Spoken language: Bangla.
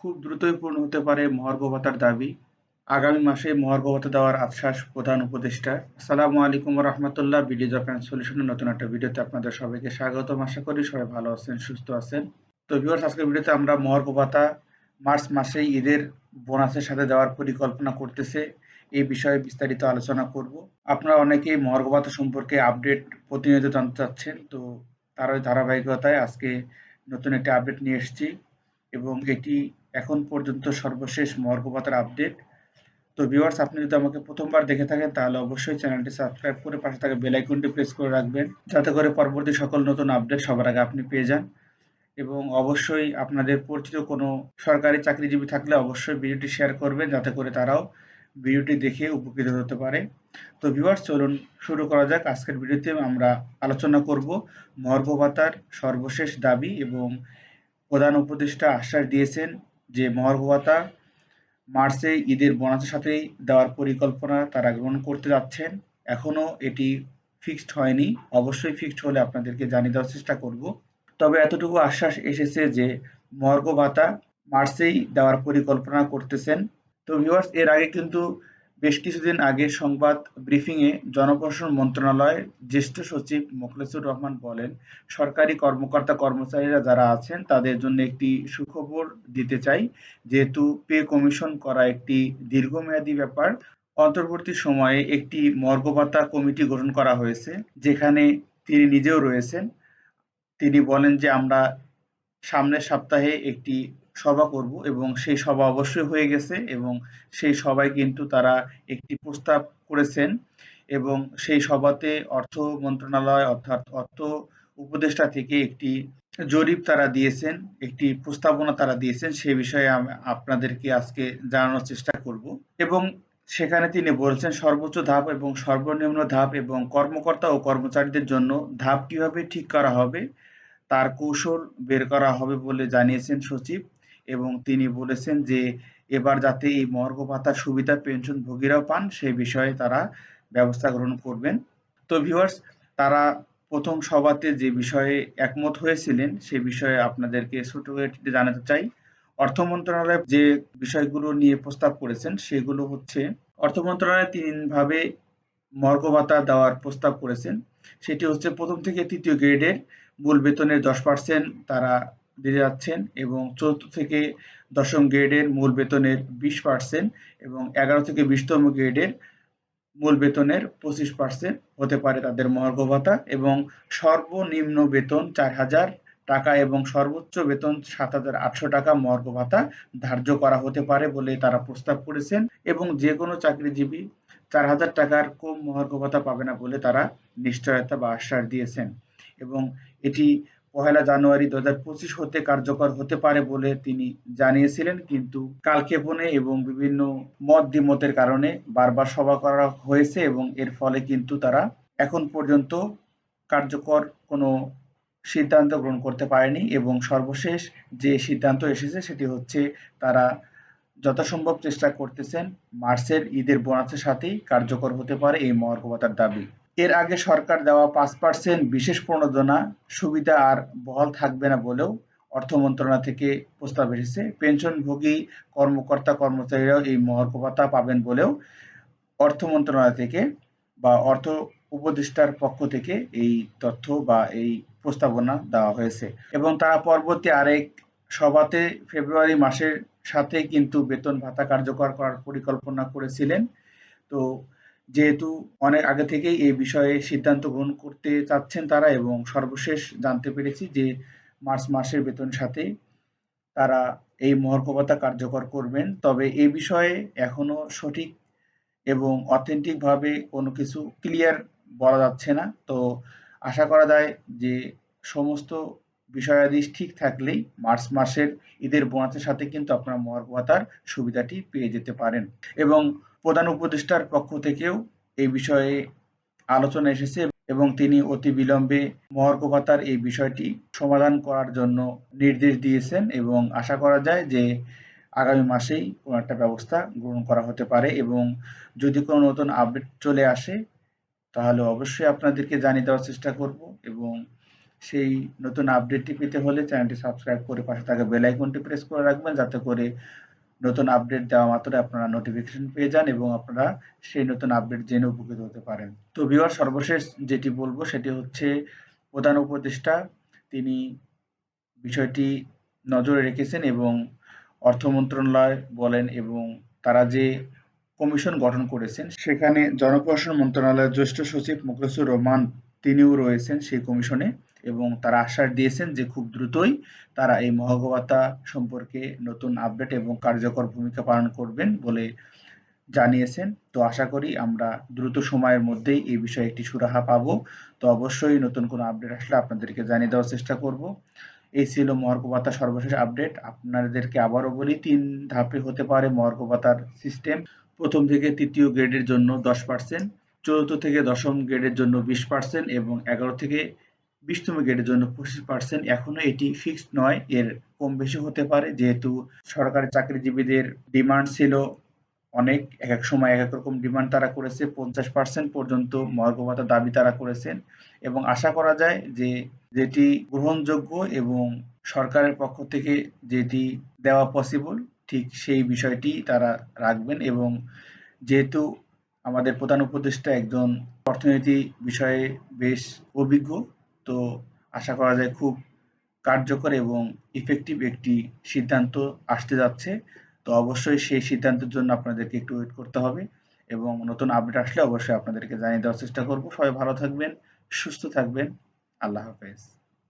খুব দ্রুতই পূর্ণ হতে পারে মহার্ঘ ভাতার দাবি। আগামী মাসে মহার্ঘ ভাতা দেওয়ার আশ্বাস প্রধান উপদেষ্টা। আসসালামু আলাইকুম রহমতুল্লাহ ভিডিও অ্যান্ড সলিউশনের নতুন একটা ভিডিওতে আপনাদের সবাইকে স্বাগতম। আশা করি সবাই ভালো আছেন, সুস্থ আছেন। তো ভিউয়ার্স আজকের ভিডিওতে আমরা মহার্ঘ ভাতা মার্চ মাসেই ঈদের বোনাসের সাথে দেওয়ার পরিকল্পনা করতেছে। এই বিষয়ে বিস্তারিত আলোচনা করব। আপনারা অনেকেই মহার্ঘ ভাতা সম্পর্কে আপডেট প্রতিনিয়ত জানতে চাচ্ছেন, তো তার ওই ধারাবাহিকতায় আজকে নতুন একটা আপডেট নিয়ে এসেছি এবং এটি এখন পর্যন্ত সর্বশেষ মহার্ঘ ভাতার আপডেট। তো ভিউয়ার্স আপনি যদি আমাকে প্রথমবার দেখে থাকেন, তাহলে অবশ্যই চ্যানেলটি সাবস্ক্রাইব করে পাশে থাকা বেল আইকনটি প্রেস করে রাখবেন, যাতে করে পরবর্তী সকল নতুন আপডেট সবার আগে আপনি পেয়ে যান। এবং অবশ্যই আপনাদের পরিচিত কোনো সরকারি চাকরিজীবী থাকলে অবশ্যই ভিডিওটি শেয়ার করবেন, যাতে করে তারাও ভিডিওটি দেখে উপকৃত হতে পারে। তো ভিউয়ার্স চলুন শুরু করা যাক। আজকের ভিডিওতে আমরা আলোচনা করব মর্গ ভাতার সর্বশেষ দাবি এবং প্রধান উপদেষ্টা আশ্বাস দিয়েছেন যে মহার্ঘ মার্চে ঈদের বোনাসের সাথেই দেওয়ার পরিকল্পনা তারা গ্রহণ করতে যাচ্ছেন। এখনও এটি ফিক্সড হয়নি। অবশ্যই ফিক্সড হলে আপনাদেরকে জানিয়ে দেওয়ার চেষ্টা করব। তবে এতটুকু আশ্বাস এসেছে যে মহার্ঘ ভাতা মার্চেই দেওয়ার পরিকল্পনা করতেছেন। তো ভিউয়ার্স এর আগে কিন্তু বেশ কিছুদিন আগে সংবাদ ব্রিফিংয়ে জনপ্রশাসন মন্ত্রণালয়ের জ্যেষ্ঠ সচিব মোখলেসুর রহমান বলেন, সরকারি কর্মকর্তা কর্মচারীরা যারা আছেন তাদের জন্য একটি সুখবর দিতে চাই। যেহেতু পে কমিশন করা একটি দীর্ঘমেয়াদী ব্যাপার, অন্তর্বর্তী সময়ে একটি মর্গ ভাতা কমিটি গঠন করা হয়েছে, যেখানে তিনি নিজেও রয়েছেন। তিনি বলেন যে আমরা সামনের সপ্তাহে একটি সভা করব এবং সেই সভা অবশ্যই হয়ে গেছে এবং সেই সভায় কিন্তু তারা একটি প্রস্তাব করেছেন এবং সেই সভাতে অর্থ মন্ত্রণালয় অর্থাৎ অর্থ উপদেষ্টা থেকে একটি জরিপ তারা দিয়েছেন, একটি প্রস্তাবনা তারা দিয়েছেন, সে বিষয়ে আপনাদেরকে আজকে জানানোর চেষ্টা করব। এবং সেখানে তিনি বলছেন, সর্বোচ্চ ধাপ এবং সর্বনিম্ন ধাপ এবং কর্মকর্তা ও কর্মচারীদের জন্য ধাপ কীভাবে ঠিক করা হবে, তার কৌশল বের করা হবে বলে জানিয়েছেন সচিব। এবং তিনি বলেছেন যে, এবার যাতে এই মর্গ ভাতার সুবিধা পেনশন ভোগীরাও পান সেই বিষয়ে তারা ব্যবস্থা গ্রহণ করবেন। তো ভিউয়ার্স তারা প্রথম সভাতে যে বিষয়ে একমত হয়েছিলেন, সে বিষয়ে আপনাদেরকে ছোট করে জানাতে চাই। অর্থ মন্ত্রণালয় যে বিষয়গুলো নিয়ে প্রস্তাব করেছেন, সেগুলো হচ্ছে, অর্থ মন্ত্রণালয় তিনভাবে মর্গ ভাতা দেওয়ার প্রস্তাব করেছেন। সেটি হচ্ছে প্রথম থেকে তৃতীয় গ্রেডের, মূল বেতনের দশ পার্সেন্ট তারা দিয়ে যাচ্ছেন এবং চতুর্থ থেকে দশম গ্রেডের মূল বেতনের বিশ পার্সেন্ট এবং এগারো থেকে বিশতম গ্রেডের মূল বেতনের পঁচিশ পার্সেন্ট হতে পারে তাদের মহার্ঘ ভাতা এবং সর্বনিম্ন বেতন চার হাজার টাকা এবং সর্বোচ্চ বেতন সাত হাজার আটশো টাকা মহার্ঘ ভাতা ধার্য করা হতে পারে বলে তারা প্রস্তাব করেছেন এবং যে কোনো চাকরিজীবী চার হাজার টাকার কম মহার্ঘ ভাতা পাবে না বলে তারা নিশ্চয়তা বা আশ্বাস দিয়েছেন এবং এটি পহেলা জানুয়ারি দু হাজার পঁচিশ হতে কার্যকর হতে পারে বলে তিনি জানিয়েছিলেন, কিন্তু কালক্ষেপণে এবং বিভিন্ন মত দ্বিমতের কারণে বারবার সভা করা হয়েছে এবং এর ফলে কিন্তু তারা এখন পর্যন্ত কার্যকর কোনো সিদ্ধান্ত গ্রহণ করতে পারেনি এবং সর্বশেষ যে সিদ্ধান্ত এসেছে সেটি হচ্ছে তারা যথাসম্ভব চেষ্টা করতেছেন মার্চের ঈদের বোনাসের সাথেই কার্যকর হতে পারে এই মহার্ঘ ভাতার দাবি। এর আগে সরকার দেওয়া পাঁচ পার্সেন্ট বিশেষ প্রণোদনা সুবিধা আর বহাল থাকবে না বলেও অর্থ মন্ত্রণালয় থেকে প্রস্তাব এসেছে। পেনশনভোগী কর্মকর্তা কর্মচারীরাও এই মহার্ঘ ভাতা পাবেন বলেও অর্থ মন্ত্রণালয় থেকে বা অর্থ উপদেষ্টার পক্ষ থেকে এই তথ্য বা এই প্রস্তাবনা দেওয়া হয়েছে। এবং তারা পরবর্তী আরেক সভাতে ফেব্রুয়ারি মাসের সাথে কিন্তু বেতন ভাতা কার্যকর করার পরিকল্পনা করেছিলেন। তো যেহেতু অনেক আগে থেকেই এই বিষয়ে সিদ্ধান্ত গ্রহণ করতে চাচ্ছেন তারা এবং সর্বশেষ জানতে পেরেছি যে মার্চ মাসের বেতন সাথে তারা এই মহর্কবতা কার্যকর করবেন। তবে এই বিষয়ে এখনও সঠিক এবং অথেন্টিকভাবে কোনো কিছু ক্লিয়ার বলা যাচ্ছে না। তো আশা করা যায় যে সমস্ত বিষয়াদি ঠিক থাকলেই মার্চ মাসের ঈদের বোনাসের সাথে কিন্তু আপনারা মহার্ঘ সুবিধাটি পেয়ে যেতে পারেন। এবং প্রধান উপদেষ্টার পক্ষ থেকেও এই বিষয়ে আলোচনা এসেছে এবং তিনি অতি বিলম্বে মহার্ঘ ভাতার এই বিষয়টি সমাধান করার জন্য নির্দেশ দিয়েছেন এবং আশা করা যায় যে আগামী মাসেই কোনো একটা ব্যবস্থা গ্রহণ করা হতে পারে এবং যদি কোনো নতুন আপডেট চলে আসে, তাহলে অবশ্যই আপনাদেরকে জানিয়ে দেওয়ার চেষ্টা করব এবং সেই নতুন আপডেটটি পেতে হলে চ্যানেলটি সাবস্ক্রাইব করে পাশে থাকা বেল আইকনটি প্রেস করে রাখবেন, যাতে করে নতুন আপডেট দেওয়া মাত্র আপনারা নোটিফিকেশন পেয়ে যান এবং আপনারা সেই নতুন আপডেট জেনে উপকৃত হতে পারেন। তো ভিউয়ার সর্বশেষ যেটি বলব সেটি হচ্ছে প্রধান উপদেষ্টা, তিনি বিষয়টি নজরে রেখেছেন এবং অর্থ মন্ত্রণালয় বলেন এবং তারা যে কমিশন গঠন করেছেন, সেখানে জনপ্রশাসন মন্ত্রণালয়ের জ্যেষ্ঠ সচিব মুখলেসুর রহমান তিনিও রয়েছেন সেই কমিশনে। এবং তারা আশ্বাস দিয়েছেন যে খুব দ্রুতই তারা এই মহাগবতা সম্পর্কে নতুন আপডেট এবং কার্যকর ভূমিকা পালন করবেন বলে জানিয়েছেন। তো আশা করি আমরা দ্রুত সময়ের মধ্যেই এই বিষয়ে একটি সুরাহা পাব। তো অবশ্যই নতুন কোনো আপডেট আসলে আপনাদেরকে জানিয়ে দেওয়ার চেষ্টা করব। এই ছিল মহার্ঘভাতা সর্বশেষ আপডেট আপনাদেরকে আবারও বলি, তিন ধাপে হতে পারে মহার্ঘভাতার সিস্টেম প্রথম থেকে তৃতীয় গ্রেডের জন্য দশ পার্সেন্ট চতুর্থ থেকে দশম গ্রেডের জন্য বিশ পার্সেন্ট এবং এগারো থেকে বিশতম গ্রেডের জন্য পঁচিশ পার্সেন্ট এখনও এটি ফিক্সড নয়, এর কম বেশি হতে পারে। যেহেতু সরকারি চাকরিজীবীদের ডিমান্ড ছিল অনেক, এক এক সময় এক এক রকম ডিমান্ড তারা করেছে। পঞ্চাশ পার্সেন্ট পর্যন্ত মহার্ঘভাতা দাবি তারা করেছেন। এবং আশা করা যায় যে যেটি গ্রহণযোগ্য এবং সরকারের পক্ষ থেকে যেটি দেওয়া পসিবল ঠিক সেই বিষয়টি তারা রাখবেন। এবং যেহেতু আমাদের প্রধান উপদেষ্টা একজন অর্থনীতি বিষয়ে বেশ অভিজ্ঞ তো আশা করা যায় খুব কার্যকর এবং ইফেক্টিভ একটি সিদ্ধান্ত আসতে যাচ্ছে। তো অবশ্যই সেই সিদ্ধান্তের জন্য আপনাদেরকে একটু ওয়েট করতে হবে এবং নতুন আপডেট আসলে অবশ্যই আপনাদেরকে জানিয়ে দেওয়ার চেষ্টা করব। সবাই ভালো থাকবেন, সুস্থ থাকবেন। আল্লাহ হাফেজ।